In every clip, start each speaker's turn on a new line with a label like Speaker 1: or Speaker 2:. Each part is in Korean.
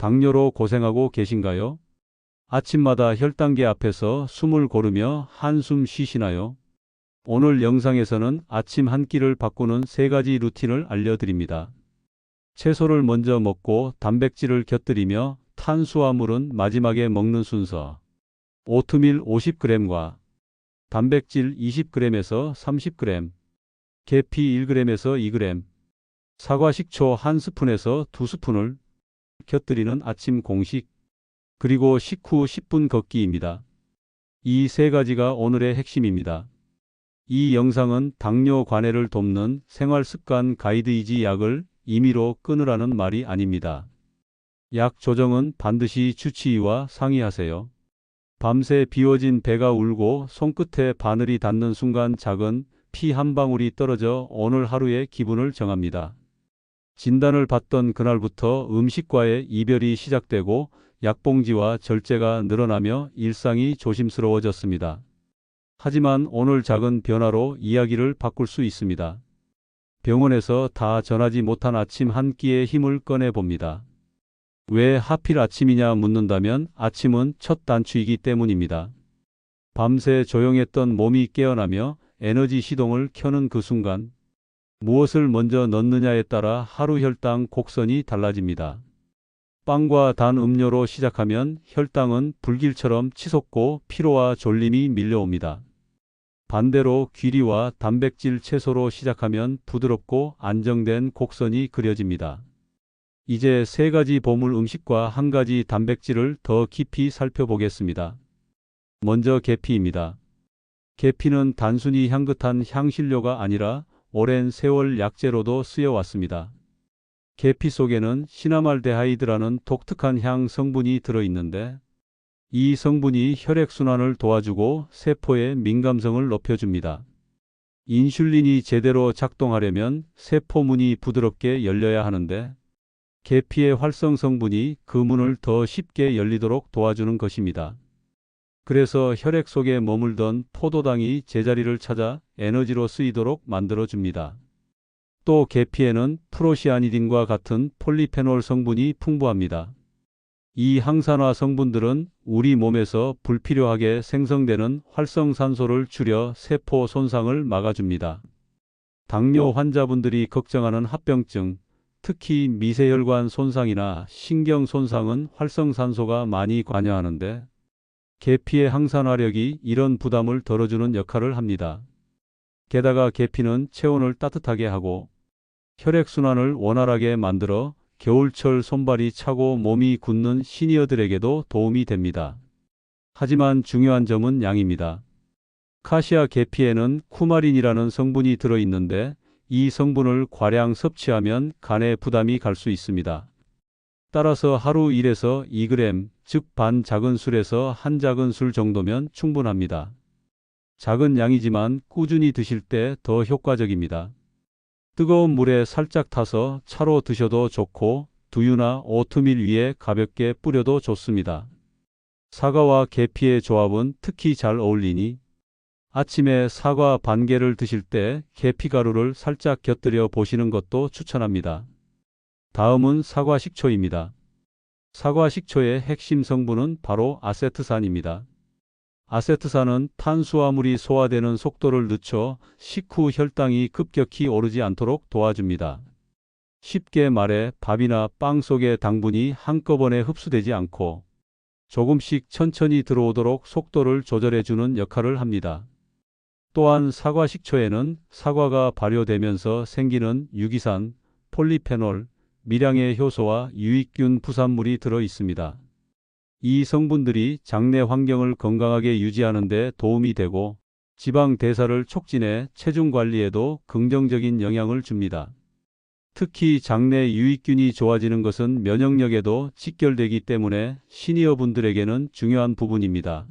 Speaker 1: 당뇨로 고생하고 계신가요? 아침마다 혈당계 앞에서 숨을 고르며 한숨 쉬시나요? 오늘 영상에서는 아침 한 끼를 바꾸는 세 가지 루틴을 알려드립니다. 채소를 먼저 먹고 단백질을 곁들이며 탄수화물은 마지막에 먹는 순서. 오트밀 50g과 단백질 20g에서 30g, 계피 1g에서 2g, 사과 식초 1스푼에서 2스푼을 곁들이는 아침 공식, 그리고 식후 10분 걷기입니다. 이 세 가지가 오늘의 핵심입니다. 이 영상은 당뇨 관해를 돕는 생활 습관 가이드이지 약을 임의로 끊으라는 말이 아닙니다. 약 조정은 반드시 주치의와 상의하세요. 밤새 비워진 배가 울고 손끝에 바늘이 닿는 순간 작은 피 한 방울이 떨어져 오늘 하루의 기분을 정합니다. 진단을 받던 그날부터 음식과의 이별이 시작되고 약봉지와 절제가 늘어나며 일상이 조심스러워졌습니다. 하지만 오늘 작은 변화로 이야기를 바꿀 수 있습니다. 병원에서 다 전하지 못한 아침 한 끼의 힘을 꺼내 봅니다. 왜 하필 아침이냐 묻는다면 아침은 첫 단추이기 때문입니다. 밤새 조용했던 몸이 깨어나며 에너지 시동을 켜는 그 순간 무엇을 먼저 넣느냐에 따라 하루 혈당 곡선이 달라집니다. 빵과 단 음료로 시작하면 혈당은 불길처럼 치솟고 피로와 졸림이 밀려옵니다. 반대로 귀리와 단백질 채소로 시작하면 부드럽고 안정된 곡선이 그려집니다. 이제 세 가지 보물 음식과 한 가지 단백질을 더 깊이 살펴보겠습니다. 먼저 계피입니다. 계피는 단순히 향긋한 향신료가 아니라 오랜 세월 약재로도 쓰여왔습니다. 계피 속에는 시나말데하이드라는 독특한 향 성분이 들어있는데 이 성분이 혈액순환을 도와주고 세포의 민감성을 높여줍니다. 인슐린이 제대로 작동하려면 세포문이 부드럽게 열려야 하는데 계피의 활성 성분이 그 문을 더 쉽게 열리도록 도와주는 것입니다. 그래서 혈액 속에 머물던 포도당이 제자리를 찾아 에너지로 쓰이도록 만들어줍니다. 또 계피에는 프로시아니딘과 같은 폴리페놀 성분이 풍부합니다. 이 항산화 성분들은 우리 몸에서 불필요하게 생성되는 활성산소를 줄여 세포 손상을 막아줍니다. 당뇨 환자분들이 걱정하는 합병증, 특히 미세혈관 손상이나 신경 손상은 활성산소가 많이 관여하는데 계피의 항산화력이 이런 부담을 덜어주는 역할을 합니다. 게다가 계피는 체온을 따뜻하게 하고 혈액순환을 원활하게 만들어 겨울철 손발이 차고 몸이 굳는 시니어들에게도 도움이 됩니다. 하지만 중요한 점은 양입니다. 카시아 계피에는 쿠마린이라는 성분이 들어있는데 이 성분을 과량 섭취하면 간에 부담이 갈 수 있습니다. 따라서 하루 1에서 2g, 즉 반 작은 술에서 한 작은 술 정도면 충분합니다. 작은 양이지만 꾸준히 드실 때 더 효과적입니다. 뜨거운 물에 살짝 타서 차로 드셔도 좋고 두유나 오트밀 위에 가볍게 뿌려도 좋습니다. 사과와 계피의 조합은 특히 잘 어울리니 아침에 사과 반 개를 드실 때 계피 가루를 살짝 곁들여 보시는 것도 추천합니다. 다음은 사과 식초입니다. 사과 식초의 핵심 성분은 바로 아세트산입니다. 아세트산은 탄수화물이 소화되는 속도를 늦춰 식후 혈당이 급격히 오르지 않도록 도와줍니다. 쉽게 말해 밥이나 빵 속의 당분이 한꺼번에 흡수되지 않고 조금씩 천천히 들어오도록 속도를 조절해주는 역할을 합니다. 또한 사과 식초에는 사과가 발효되면서 생기는 유기산, 폴리페놀, 밀양의 효소와 유익균 부산물이 들어 있습니다. 이 성분들이 장내 환경을 건강하게 유지하는 데 도움이 되고 지방 대사를 촉진해 체중 관리에도 긍정적인 영향을 줍니다. 특히 장내 유익균이 좋아지는 것은 면역력에도 직결되기 때문에 시니어 분들에게는 중요한 부분입니다.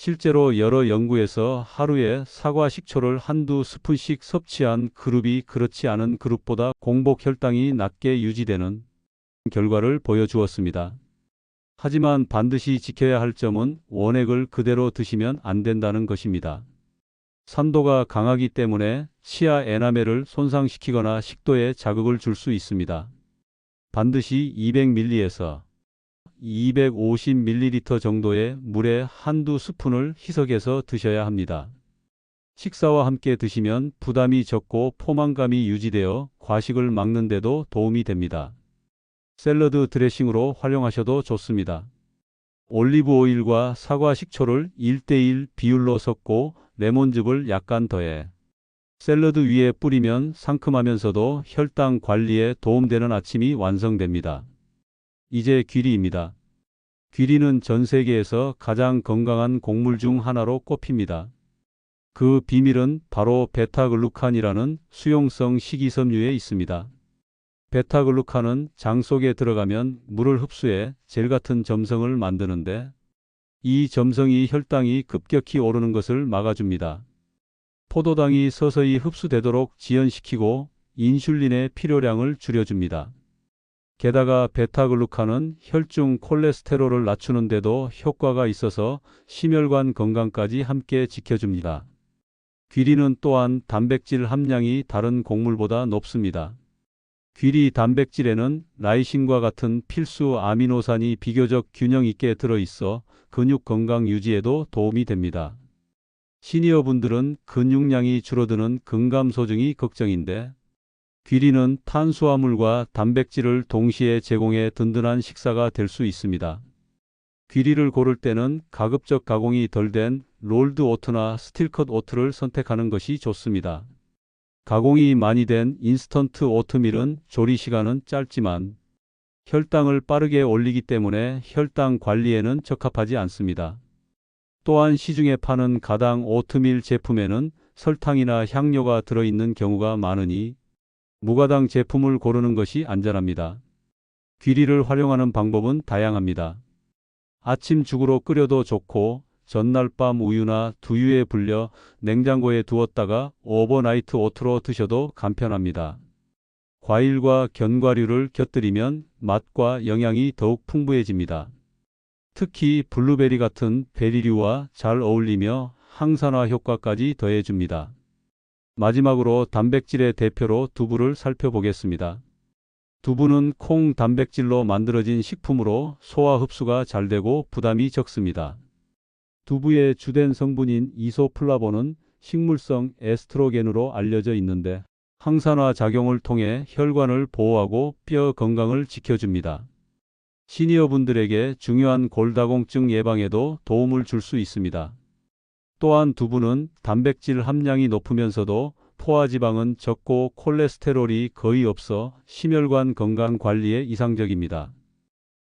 Speaker 1: 실제로 여러 연구에서 하루에 사과 식초를 한두 스푼씩 섭취한 그룹이 그렇지 않은 그룹보다 공복 혈당이 낮게 유지되는 결과를 보여주었습니다. 하지만 반드시 지켜야 할 점은 원액을 그대로 드시면 안 된다는 것입니다. 산도가 강하기 때문에 치아 에나멜을 손상시키거나 식도에 자극을 줄 수 있습니다. 반드시 200ml에서 250ml 정도의 물에 한두 스푼을 희석해서 드셔야 합니다. 식사와 함께 드시면 부담이 적고 포만감이 유지되어 과식을 막는 데도 도움이 됩니다. 샐러드 드레싱으로 활용하셔도 좋습니다. 올리브 오일과 사과 식초를 1대1 비율로 섞고 레몬즙을 약간 더해 샐러드 위에 뿌리면 상큼하면서도 혈당 관리에 도움되는 아침이 완성됩니다. 이제 귀리입니다. 귀리는 전 세계에서 가장 건강한 곡물 중 하나로 꼽힙니다. 그 비밀은 바로 베타글루칸이라는 수용성 식이섬유에 있습니다. 베타글루칸은 장 속에 들어가면 물을 흡수해 젤 같은 점성을 만드는데 이 점성이 혈당이 급격히 오르는 것을 막아줍니다. 포도당이 서서히 흡수되도록 지연시키고 인슐린의 필요량을 줄여줍니다. 게다가 베타글루칸은 혈중 콜레스테롤을 낮추는 데도 효과가 있어서 심혈관 건강까지 함께 지켜줍니다. 귀리는 또한 단백질 함량이 다른 곡물보다 높습니다. 귀리 단백질에는 라이신과 같은 필수 아미노산이 비교적 균형 있게 들어있어 근육 건강 유지에도 도움이 됩니다. 시니어 분들은 근육량이 줄어드는 근감소증이 걱정인데 귀리는 탄수화물과 단백질을 동시에 제공해 든든한 식사가 될 수 있습니다. 귀리를 고를 때는 가급적 가공이 덜 된 롤드 오트나 스틸컷 오트를 선택하는 것이 좋습니다. 가공이 많이 된 인스턴트 오트밀은 조리 시간은 짧지만 혈당을 빠르게 올리기 때문에 혈당 관리에는 적합하지 않습니다. 또한 시중에 파는 가당 오트밀 제품에는 설탕이나 향료가 들어있는 경우가 많으니 무가당 제품을 고르는 것이 안전합니다. 귀리를 활용하는 방법은 다양합니다. 아침 죽으로 끓여도 좋고 전날 밤 우유나 두유에 불려 냉장고에 두었다가 오버나이트 오트로 드셔도 간편합니다. 과일과 견과류를 곁들이면 맛과 영양이 더욱 풍부해집니다. 특히 블루베리 같은 베리류와 잘 어울리며 항산화 효과까지 더해줍니다. 마지막으로 단백질의 대표로 두부를 살펴보겠습니다. 두부는 콩 단백질로 만들어진 식품으로 소화 흡수가 잘 되고 부담이 적습니다. 두부의 주된 성분인 이소플라본은 식물성 에스트로겐으로 알려져 있는데 항산화 작용을 통해 혈관을 보호하고 뼈 건강을 지켜줍니다. 시니어분들에게 중요한 골다공증 예방에도 도움을 줄 수 있습니다. 또한 두부는 단백질 함량이 높으면서도 포화지방은 적고 콜레스테롤이 거의 없어 심혈관 건강 관리에 이상적입니다.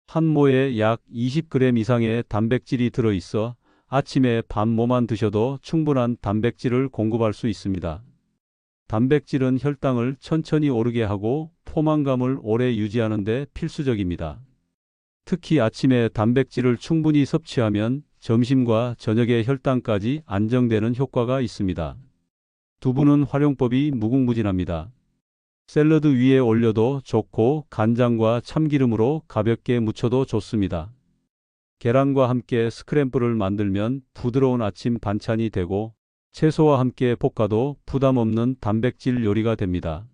Speaker 1: 한 모에 약 20g 이상의 단백질이 들어있어 아침에 반 모만 드셔도 충분한 단백질을 공급할 수 있습니다. 단백질은 혈당을 천천히 오르게 하고 포만감을 오래 유지하는 데 필수적입니다. 특히 아침에 단백질을 충분히 섭취하면 점심과 저녁의 혈당까지 안정되는 효과가 있습니다. 두부는 활용법이 무궁무진합니다. 샐러드 위에 올려도 좋고 간장과 참기름으로 가볍게 무쳐도 좋습니다. 계란과 함께 스크램블을 만들면 부드러운 아침 반찬이 되고 채소와 함께 볶아도 부담 없는 단백질 요리가 됩니다.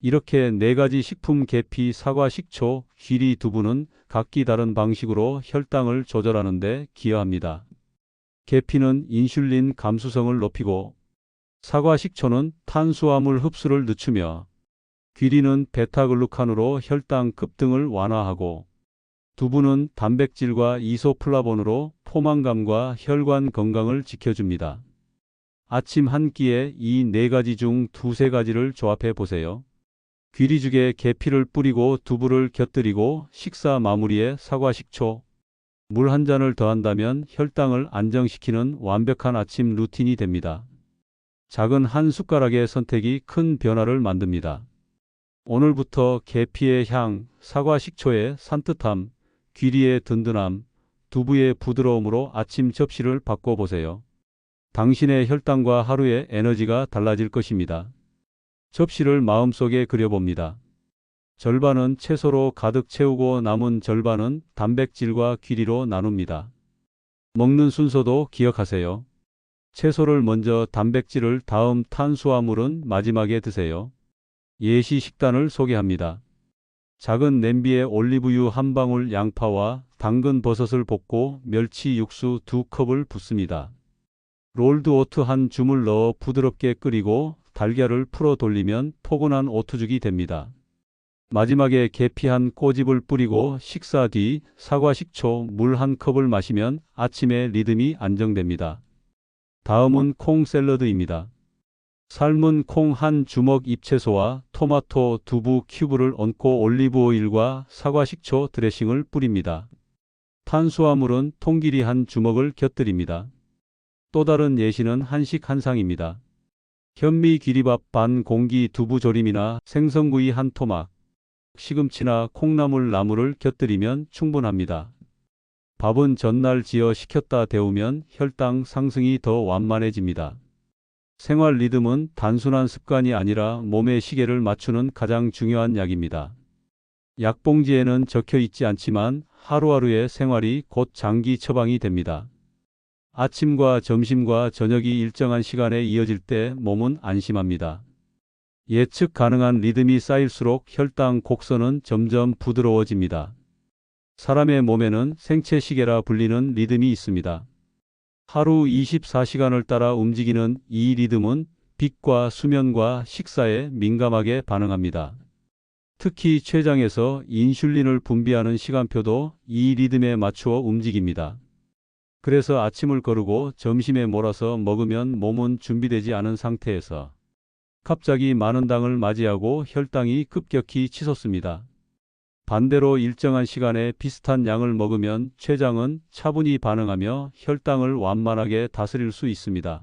Speaker 1: 이렇게 네 가지 식품 계피, 사과, 식초, 귀리, 두부는 각기 다른 방식으로 혈당을 조절하는데 기여합니다. 계피는 인슐린 감수성을 높이고 사과 식초는 탄수화물 흡수를 늦추며 귀리는 베타글루칸으로 혈당 급등을 완화하고 두부는 단백질과 이소플라본으로 포만감과 혈관 건강을 지켜줍니다. 아침 한 끼에 이 네 가지 중 두세 가지를 조합해 보세요. 귀리죽에 계피를 뿌리고 두부를 곁들이고 식사 마무리에 사과 식초, 물 한 잔을 더한다면 혈당을 안정시키는 완벽한 아침 루틴이 됩니다. 작은 한 숟가락의 선택이 큰 변화를 만듭니다. 오늘부터 계피의 향, 사과 식초의 산뜻함, 귀리의 든든함, 두부의 부드러움으로 아침 접시를 바꿔보세요. 당신의 혈당과 하루의 에너지가 달라질 것입니다. 접시를 마음속에 그려봅니다. 절반은 채소로 가득 채우고 남은 절반은 단백질과 귀리로 나눕니다. 먹는 순서도 기억하세요. 채소를 먼저 단백질을 다음 탄수화물은 마지막에 드세요. 예시 식단을 소개합니다. 작은 냄비에 올리브유 한 방울 양파와 당근 버섯을 볶고 멸치 육수 두 컵을 붓습니다. 롤드 오트 한 줌을 넣어 부드럽게 끓이고 달걀을 풀어 돌리면 포근한 오트죽이 됩니다. 마지막에 계피 한 꼬집을 뿌리고 식사 뒤 사과 식초 물 한 컵을 마시면 아침에 리듬이 안정됩니다. 다음은 콩 샐러드입니다. 삶은 콩 한 주먹 잎채소와 토마토 두부 큐브를 얹고 올리브 오일과 사과 식초 드레싱을 뿌립니다. 탄수화물은 통기리 한 주먹을 곁들입니다. 또 다른 예시는 한식 한상입니다. 현미 기리밥 반 공기 두부 조림이나 생선구이 한 토막, 시금치나 콩나물 나물을 곁들이면 충분합니다. 밥은 전날 지어 식혔다 데우면 혈당 상승이 더 완만해집니다. 생활 리듬은 단순한 습관이 아니라 몸의 시계를 맞추는 가장 중요한 약입니다. 약봉지에는 적혀 있지 않지만 하루하루의 생활이 곧 장기 처방이 됩니다. 아침과 점심과 저녁이 일정한 시간에 이어질 때 몸은 안심합니다. 예측 가능한 리듬이 쌓일수록 혈당 곡선은 점점 부드러워집니다. 사람의 몸에는 생체 시계라 불리는 리듬이 있습니다. 하루 24시간을 따라 움직이는 이 리듬은 빛과 수면과 식사에 민감하게 반응합니다. 특히 췌장에서 인슐린을 분비하는 시간표도 이 리듬에 맞추어 움직입니다. 그래서 아침을 거르고 점심에 몰아서 먹으면 몸은 준비되지 않은 상태에서 갑자기 많은 당을 맞이하고 혈당이 급격히 치솟습니다. 반대로 일정한 시간에 비슷한 양을 먹으면 췌장은 차분히 반응하며 혈당을 완만하게 다스릴 수 있습니다.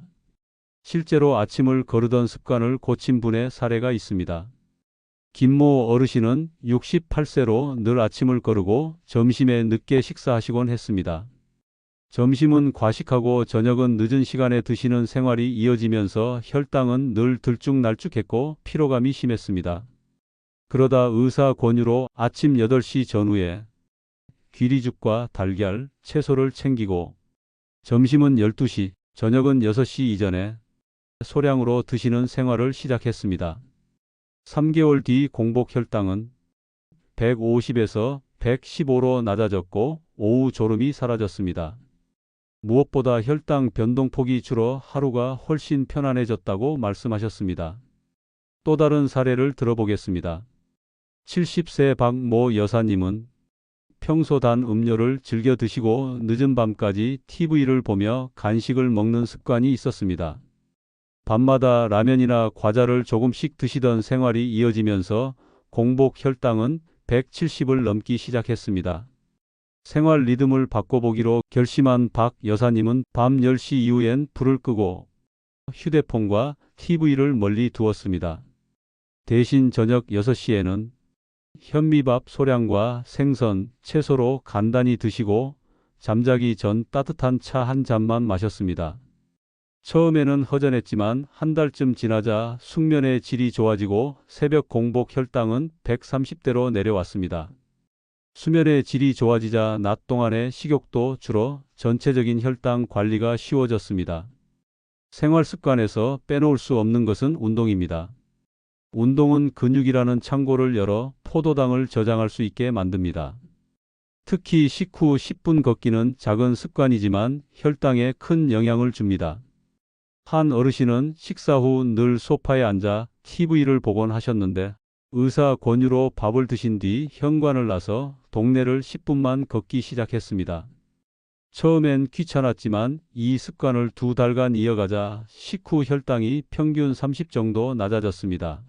Speaker 1: 실제로 아침을 거르던 습관을 고친 분의 사례가 있습니다. 김모 어르신은 68세로 늘 아침을 거르고 점심에 늦게 식사하시곤 했습니다. 점심은 과식하고 저녁은 늦은 시간에 드시는 생활이 이어지면서 혈당은 늘 들쭉날쭉했고 피로감이 심했습니다. 그러다 의사 권유로 아침 8시 전후에 귀리죽과 달걀, 채소를 챙기고 점심은 12시, 저녁은 6시 이전에 소량으로 드시는 생활을 시작했습니다. 3개월 뒤 공복 혈당은 150에서 115로 낮아졌고 오후 졸음이 사라졌습니다. 무엇보다 혈당 변동폭이 줄어 하루가 훨씬 편안해졌다고 말씀하셨습니다. 또 다른 사례를 들어보겠습니다. 70세 박모 여사님은 평소 단 음료를 즐겨 드시고 늦은 밤까지 TV를 보며 간식을 먹는 습관이 있었습니다. 밤마다 라면이나 과자를 조금씩 드시던 생활이 이어지면서 공복 혈당은 170을 넘기 시작했습니다. 생활 리듬을 바꿔보기로 결심한 박 여사님은 밤 10시 이후엔 불을 끄고 휴대폰과 TV를 멀리 두었습니다. 대신 저녁 6시에는 현미밥 소량과 생선, 채소로 간단히 드시고 잠자기 전 따뜻한 차 한 잔만 마셨습니다. 처음에는 허전했지만 한 달쯤 지나자 숙면의 질이 좋아지고 새벽 공복 혈당은 130대로 내려왔습니다. 수면의 질이 좋아지자 낮 동안의 식욕도 줄어 전체적인 혈당 관리가 쉬워졌습니다. 생활 습관에서 빼놓을 수 없는 것은 운동입니다. 운동은 근육이라는 창고를 열어 포도당을 저장할 수 있게 만듭니다. 특히 식후 10분 걷기는 작은 습관이지만 혈당에 큰 영향을 줍니다. 한 어르신은 식사 후 늘 소파에 앉아 TV를 보곤 하셨는데 의사 권유로 밥을 드신 뒤 현관을 나서 동네를 10분만 걷기 시작했습니다. 처음엔 귀찮았지만 이 습관을 두 달간 이어가자 식후 혈당이 평균 30 정도 낮아졌습니다.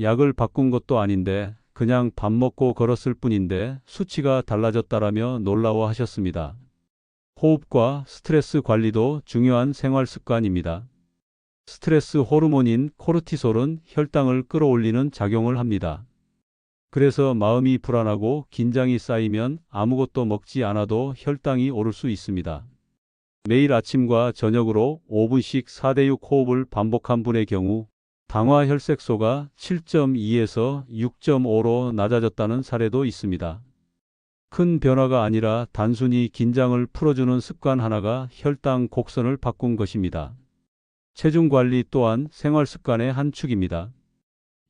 Speaker 1: 약을 바꾼 것도 아닌데 그냥 밥 먹고 걸었을 뿐인데 수치가 달라졌다라며 놀라워 하셨습니다. 호흡과 스트레스 관리도 중요한 생활 습관입니다. 스트레스 호르몬인 코르티솔은 혈당을 끌어올리는 작용을 합니다. 그래서 마음이 불안하고 긴장이 쌓이면 아무것도 먹지 않아도 혈당이 오를 수 있습니다. 매일 아침과 저녁으로 5분씩 4대6 호흡을 반복한 분의 경우 당화 혈색소가 7.2에서 6.5로 낮아졌다는 사례도 있습니다. 큰 변화가 아니라 단순히 긴장을 풀어주는 습관 하나가 혈당 곡선을 바꾼 것입니다. 체중 관리 또한 생활 습관의 한 축입니다.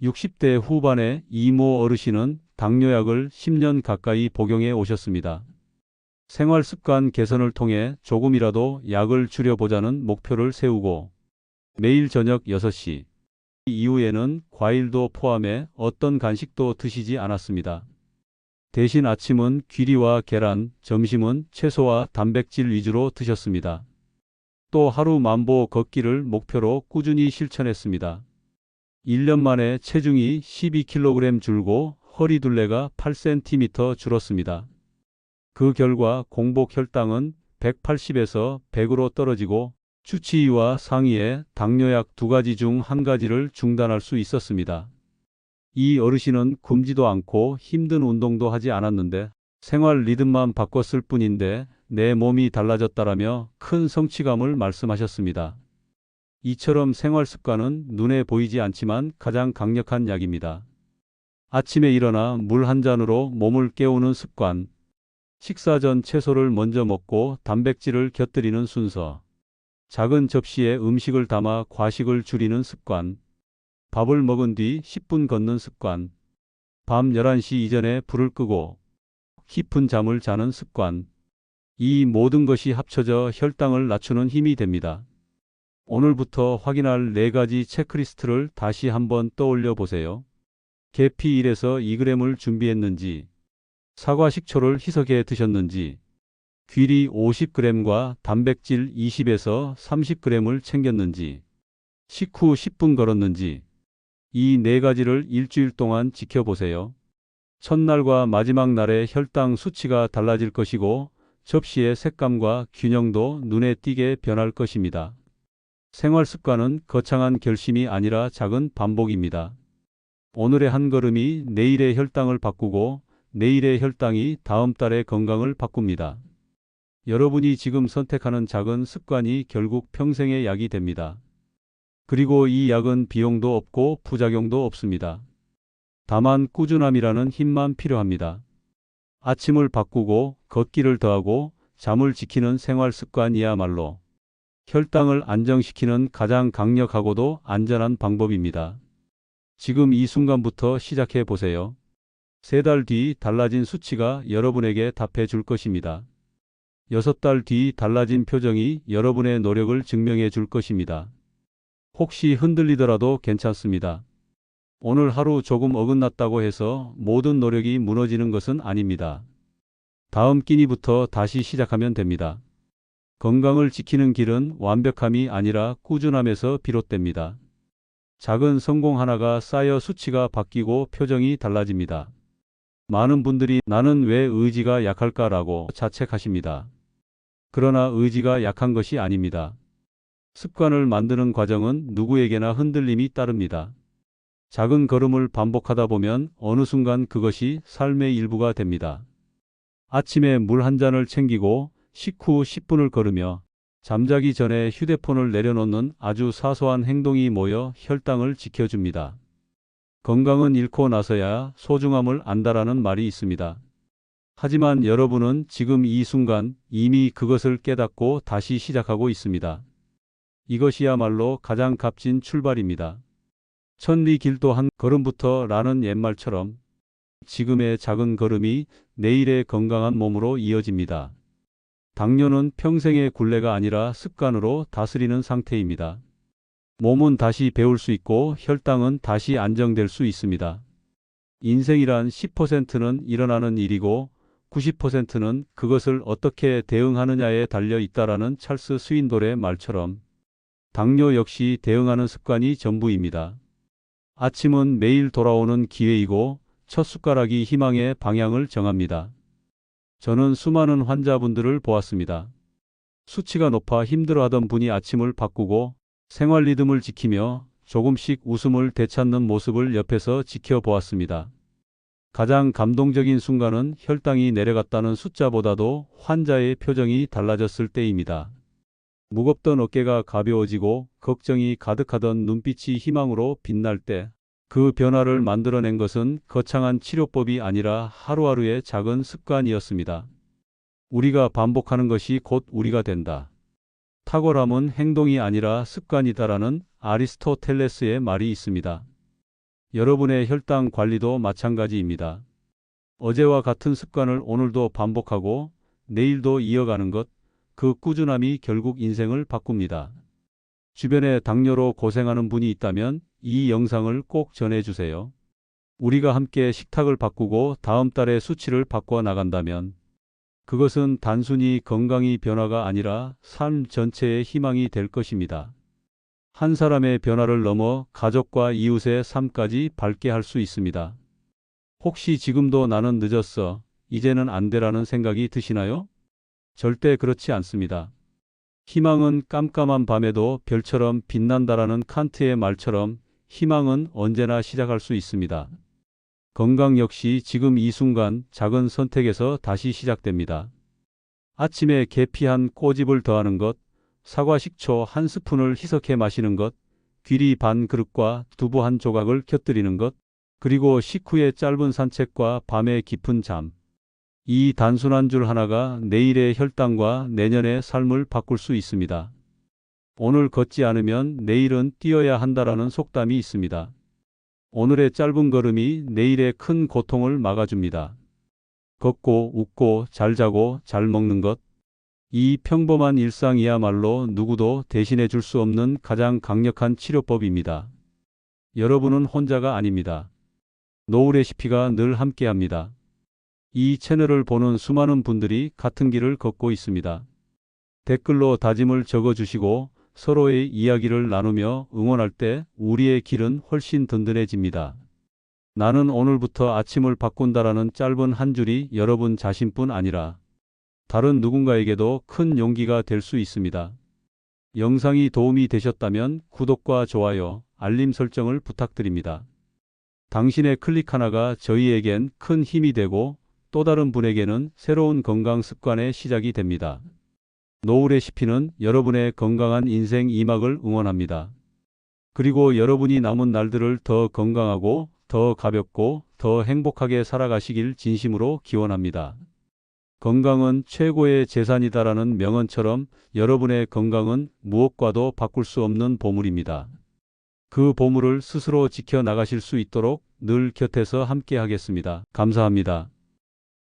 Speaker 1: 60대 후반의 이모 어르신은 당뇨약을 10년 가까이 복용해 오셨습니다. 생활 습관 개선을 통해 조금이라도 약을 줄여보자는 목표를 세우고 매일 저녁 6시 이후에는 과일도 포함해 어떤 간식도 드시지 않았습니다. 대신 아침은 귀리와 계란, 점심은 채소와 단백질 위주로 드셨습니다. 또 하루 만보 걷기를 목표로 꾸준히 실천했습니다. 1년 만에 체중이 12kg 줄고 허리 둘레가 8cm 줄었습니다. 그 결과 공복 혈당은 180에서 100으로 떨어지고 추치의와 상의에 당뇨약 두 가지 중 한 가지를 중단할 수 있었습니다. 이 어르신은 굶지도 않고 힘든 운동도 하지 않았는데 생활 리듬만 바꿨을 뿐인데 내 몸이 달라졌다라며 큰 성취감을 말씀하셨습니다. 이처럼 생활 습관은 눈에 보이지 않지만 가장 강력한 약입니다. 아침에 일어나 물 한 잔으로 몸을 깨우는 습관, 식사 전 채소를 먼저 먹고 단백질을 곁들이는 순서, 작은 접시에 음식을 담아 과식을 줄이는 습관, 밥을 먹은 뒤 10분 걷는 습관, 밤 11시 이전에 불을 끄고 깊은 잠을 자는 습관, 이 모든 것이 합쳐져 혈당을 낮추는 힘이 됩니다. 오늘부터 확인할 네 가지 체크리스트를 다시 한번 떠올려 보세요. 계피 1에서 2g을 준비했는지, 사과 식초를 희석해 드셨는지, 귀리 50g과 단백질 20에서 30g을 챙겼는지, 식후 10분 걸었는지, 이 네 가지를 일주일 동안 지켜보세요. 첫날과 마지막 날의 혈당 수치가 달라질 것이고, 접시의 색감과 균형도 눈에 띄게 변할 것입니다. 생활 습관은 거창한 결심이 아니라 작은 반복입니다. 오늘의 한 걸음이 내일의 혈당을 바꾸고 내일의 혈당이 다음 달의 건강을 바꿉니다. 여러분이 지금 선택하는 작은 습관이 결국 평생의 약이 됩니다. 그리고 이 약은 비용도 없고 부작용도 없습니다. 다만 꾸준함이라는 힘만 필요합니다. 아침을 바꾸고 걷기를 더하고 잠을 지키는 생활 습관이야말로 혈당을 안정시키는 가장 강력하고도 안전한 방법입니다. 지금 이 순간부터 시작해 보세요. 세 달 뒤 달라진 수치가 여러분에게 답해 줄 것입니다. 여섯 달 뒤 달라진 표정이 여러분의 노력을 증명해 줄 것입니다. 혹시 흔들리더라도 괜찮습니다. 오늘 하루 조금 어긋났다고 해서 모든 노력이 무너지는 것은 아닙니다. 다음 끼니부터 다시 시작하면 됩니다. 건강을 지키는 길은 완벽함이 아니라 꾸준함에서 비롯됩니다. 작은 성공 하나가 쌓여 수치가 바뀌고 표정이 달라집니다. 많은 분들이 나는 왜 의지가 약할까라고 자책하십니다. 그러나 의지가 약한 것이 아닙니다. 습관을 만드는 과정은 누구에게나 흔들림이 따릅니다. 작은 걸음을 반복하다 보면 어느 순간 그것이 삶의 일부가 됩니다. 아침에 물 한 잔을 챙기고 식후 10분을 걸으며 잠자기 전에 휴대폰을 내려놓는 아주 사소한 행동이 모여 혈당을 지켜줍니다. 건강은 잃고 나서야 소중함을 안다라는 말이 있습니다. 하지만 여러분은 지금 이 순간 이미 그것을 깨닫고 다시 시작하고 있습니다. 이것이야말로 가장 값진 출발입니다. 천리 길도 한 걸음부터 라는 옛말처럼 지금의 작은 걸음이 내일의 건강한 몸으로 이어집니다. 당뇨는 평생의 굴레가 아니라 습관으로 다스리는 상태입니다. 몸은 다시 배울 수 있고 혈당은 다시 안정될 수 있습니다. 인생이란 10%는 일어나는 일이고 90%는 그것을 어떻게 대응하느냐에 달려 있다라는 찰스 스윈돌의 말처럼 당뇨 역시 대응하는 습관이 전부입니다. 아침은 매일 돌아오는 기회이고 첫 숟가락이 희망의 방향을 정합니다. 저는 수많은 환자분들을 보았습니다. 수치가 높아 힘들어하던 분이 아침을 바꾸고 생활 리듬을 지키며 조금씩 웃음을 되찾는 모습을 옆에서 지켜보았습니다. 가장 감동적인 순간은 혈당이 내려갔다는 숫자보다도 환자의 표정이 달라졌을 때입니다. 무겁던 어깨가 가벼워지고 걱정이 가득하던 눈빛이 희망으로 빛날 때 그 변화를 만들어낸 것은 거창한 치료법이 아니라 하루하루의 작은 습관이었습니다. 우리가 반복하는 것이 곧 우리가 된다. 탁월함은 행동이 아니라 습관이다라는 아리스토텔레스의 말이 있습니다. 여러분의 혈당 관리도 마찬가지입니다. 어제와 같은 습관을 오늘도 반복하고 내일도 이어가는 것, 그 꾸준함이 결국 인생을 바꿉니다. 주변에 당뇨로 고생하는 분이 있다면 이 영상을 꼭 전해주세요. 우리가 함께 식탁을 바꾸고 다음 달에 수치를 바꿔 나간다면 그것은 단순히 건강이 변화가 아니라 삶 전체의 희망이 될 것입니다. 한 사람의 변화를 넘어 가족과 이웃의 삶까지 밝게 할 수 있습니다. 혹시 지금도 나는 늦었어, 이제는 안 되라는 생각이 드시나요? 절대 그렇지 않습니다. 희망은 깜깜한 밤에도 별처럼 빛난다라는 칸트의 말처럼 희망은 언제나 시작할 수 있습니다. 건강 역시 지금 이 순간 작은 선택에서 다시 시작됩니다. 아침에 계피 한 꼬집을 더하는 것, 사과 식초 한 스푼을 희석해 마시는 것, 귀리 반 그릇과 두부 한 조각을 곁들이는 것, 그리고 식후의 짧은 산책과 밤의 깊은 잠. 이 단순한 줄 하나가 내일의 혈당과 내년의 삶을 바꿀 수 있습니다. 오늘 걷지 않으면 내일은 뛰어야 한다라는 속담이 있습니다. 오늘의 짧은 걸음이 내일의 큰 고통을 막아줍니다. 걷고 웃고 잘 자고 잘 먹는 것. 이 평범한 일상이야말로 누구도 대신해 줄 수 없는 가장 강력한 치료법입니다. 여러분은 혼자가 아닙니다. 노우 레시피가 늘 함께 합니다. 이 채널을 보는 수많은 분들이 같은 길을 걷고 있습니다. 댓글로 다짐을 적어 주시고 서로의 이야기를 나누며 응원할 때 우리의 길은 훨씬 든든해집니다. 나는 오늘부터 아침을 바꾼다라는 짧은 한 줄이 여러분 자신뿐 아니라 다른 누군가에게도 큰 용기가 될 수 있습니다. 영상이 도움이 되셨다면 구독과 좋아요, 알림 설정을 부탁드립니다. 당신의 클릭 하나가 저희에겐 큰 힘이 되고 또 다른 분에게는 새로운 건강 습관의 시작이 됩니다. 노우 레시피는 여러분의 건강한 인생 이막을 응원합니다. 그리고 여러분이 남은 날들을 더 건강하고 더 가볍고 더 행복하게 살아가시길 진심으로 기원합니다. 건강은 최고의 재산이다라는 명언처럼 여러분의 건강은 무엇과도 바꿀 수 없는 보물입니다. 그 보물을 스스로 지켜 나가실 수 있도록 늘 곁에서 함께 하겠습니다. 감사합니다.